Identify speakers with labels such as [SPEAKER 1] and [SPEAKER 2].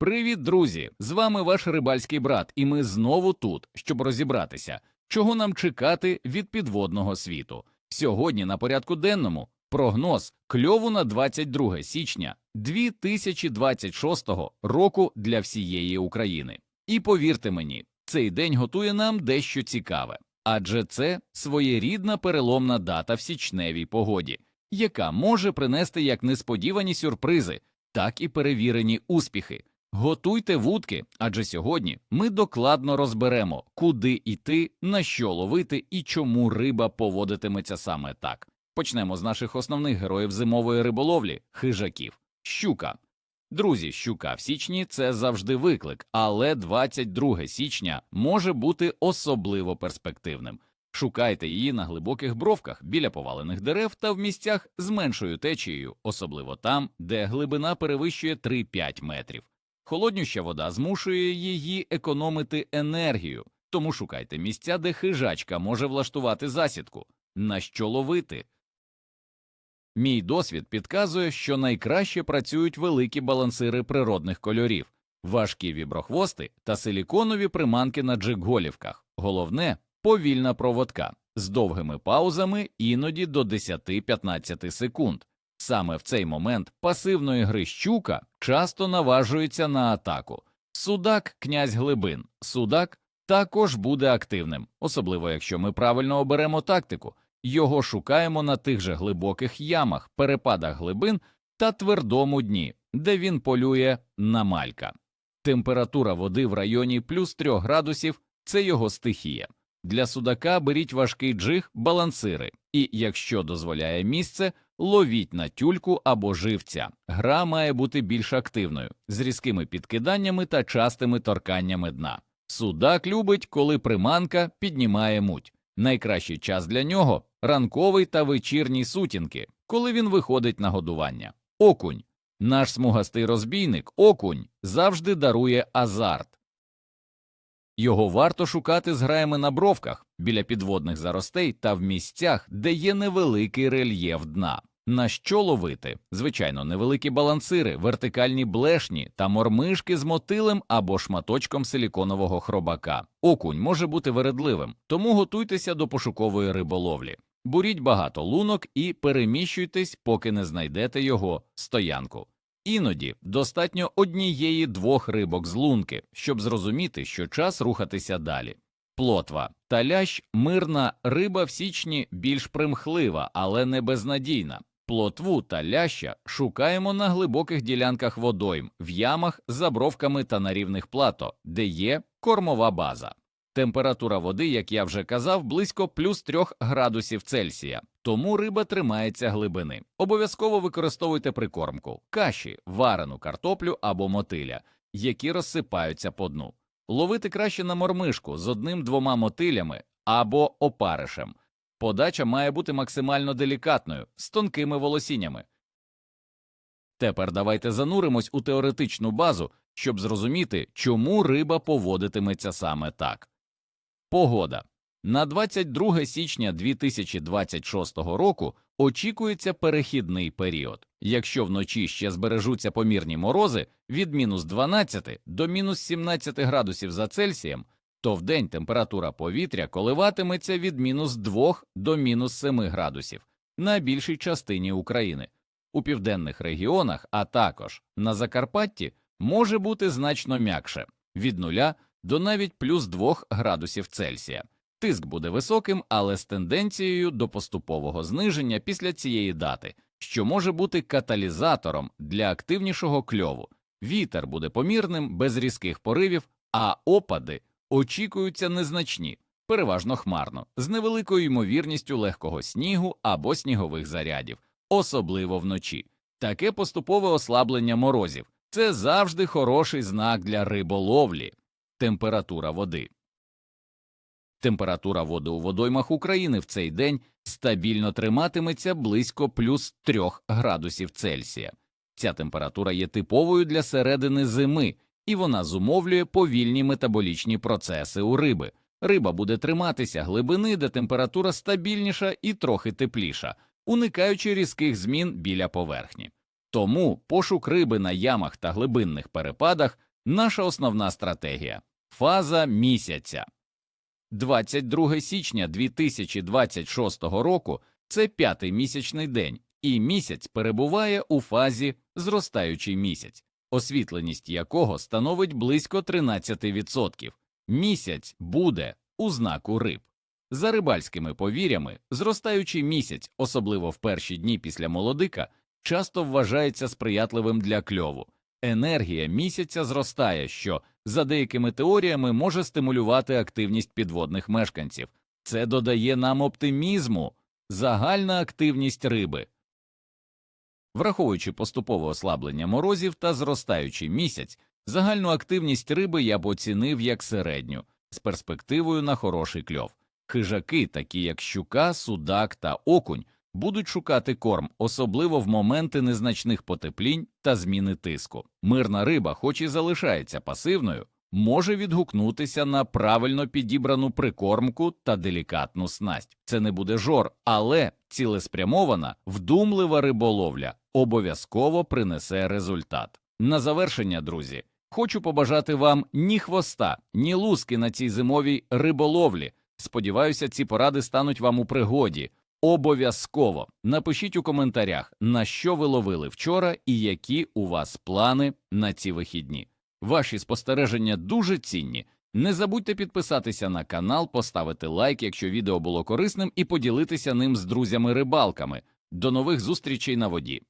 [SPEAKER 1] Привіт, друзі! З вами ваш рибальський брат, і ми знову тут, щоб розібратися, чого нам чекати від підводного світу. Сьогодні на порядку денному прогноз кльову на 22 січня 2026 року для всієї України. І повірте мені, цей день готує нам дещо цікаве, адже це своєрідна переломна дата в січневій погоді, яка може принести як несподівані сюрпризи, так і перевірені успіхи. Готуйте вудки, адже сьогодні ми докладно розберемо, куди йти, на що ловити і чому риба поводитиметься саме так. Почнемо з наших основних героїв зимової риболовлі хижаків. Щука. Друзі, щука в січні це завжди виклик, але 22 січня може бути особливо перспективним. Шукайте її на глибоких бровках біля повалених дерев та в місцях з меншою течією, особливо там, де глибина перевищує 3-5 метрів. Холоднюща вода змушує її економити енергію, тому шукайте місця, де хижачка може влаштувати засідку. На що ловити? Мій досвід підказує, що найкраще працюють великі балансири природних кольорів, важкі віброхвости та силіконові приманки на джиг-голівках. Головне повільна проводка з довгими паузами іноді до 10-15 секунд. Саме в цей момент пасивної гри щука часто наважується на атаку. Судак князь глибин. Судак також буде активним, особливо якщо ми правильно оберемо тактику. Його шукаємо на тих же глибоких ямах, перепадах глибин та твердому дні, де він полює на малька. Температура води в районі плюс 3 градусів це його стихія. Для судака беріть важкий джиг, балансири, і, якщо дозволяє місце, ловіть на тюльку або живця. Гра має бути більш активною, з різкими підкиданнями та частими торканнями дна. Судак любить, коли приманка піднімає муть. Найкращий час для нього ранковий та вечірній сутінки, коли він виходить на годування. Окунь. Наш смугастий розбійник, окунь, завжди дарує азарт. Його варто шукати з граями на бровках, біля підводних заростей та в місцях, де є невеликий рельєф дна. На що ловити? Звичайно, невеликі балансири, вертикальні блешні та мормишки з мотилем або шматочком силіконового хробака. Окунь може бути вередливим, тому готуйтеся до пошукової риболовлі. Буріть багато лунок і переміщуйтесь, поки не знайдете його стоянку. Іноді достатньо однієї двох рибок з лунки, щоб зрозуміти, що час рухатися далі. Плотва та лящ мирна риба в січні більш примхлива, але не безнадійна. Плотву та ляща шукаємо на глибоких ділянках водойм, в ямах, за бровками та на рівних плато, де є кормова база. Температура води, як я вже казав, близько плюс 3 градусів Цельсія, тому риба тримається глибини. Обов'язково використовуйте прикормку, каші, варену картоплю або мотиля, які розсипаються по дну. Ловити краще на мормишку з одним-двома мотилями або опаришем. Подача має бути максимально делікатною, з тонкими волосіннями. Тепер давайте зануримось у теоретичну базу, щоб зрозуміти, чому риба поводитиметься саме так. Погода на 22 січня 2026 року очікується перехідний період. Якщо вночі ще збережуться помірні морози від мінус 12 до мінус 17 градусів за Цельсієм, то вдень температура повітря коливатиметься від мінус 2 до мінус 7 градусів на більшій частині України. У південних регіонах, а також на Закарпатті, може бути значно м'якше від 0 до навіть плюс 2 градусів Цельсія. Тиск буде високим, але з тенденцією до поступового зниження після цієї дати, що може бути каталізатором для активнішого кльову. Вітер буде помірним, без різких поривів, а опади очікуються незначні, переважно хмарно, з невеликою ймовірністю легкого снігу або снігових зарядів, особливо вночі. Таке поступове ослаблення морозів це завжди хороший знак для риболовлі. Температура води. Температура води у водоймах України в цей день стабільно триматиметься близько плюс 3 градусів Цельсія. Ця температура є типовою для середини зими, і вона зумовлює повільні метаболічні процеси у риби. Риба буде триматися глибини, де температура стабільніша і трохи тепліша, уникаючи різких змін біля поверхні. Тому пошук риби на ямах та глибинних перепадах Наша основна стратегія фаза місяця. 22 січня 2026 року це п'ятий місячний день, і місяць перебуває у фазі зростаючий місяць, освітленість якого становить близько 13%. Місяць буде у знаку риб. За рибальськими повір'ями, зростаючий місяць, особливо в перші дні після молодика, часто вважається сприятливим для кльову. Енергія місяця зростає, що, за деякими теоріями, може стимулювати активність підводних мешканців. Це додає нам оптимізму, загальна активність риби. Враховуючи поступове ослаблення морозів та зростаючий місяць, загальну активність риби я б оцінив як середню, з перспективою на хороший кльов. Хижаки, такі як щука, судак та окунь, будуть шукати корм, особливо в моменти незначних потеплінь та зміни тиску. Мирна риба, хоч і залишається пасивною, може відгукнутися на правильно підібрану прикормку та делікатну снасть. Це не буде жор, але цілеспрямована, вдумлива риболовля обов'язково принесе результат. На завершення, друзі, хочу побажати вам ні хвоста, ні луски на цій зимовій риболовлі. Сподіваюся, ці поради стануть вам у пригоді. Обов'язково напишіть у коментарях, на що ви ловили вчора і які у вас плани на ці вихідні. Ваші спостереження дуже цінні. Не забудьте підписатися на канал, поставити лайк, якщо відео було корисним, і поділитися ним з друзями-рибалками. До нових зустрічей на воді.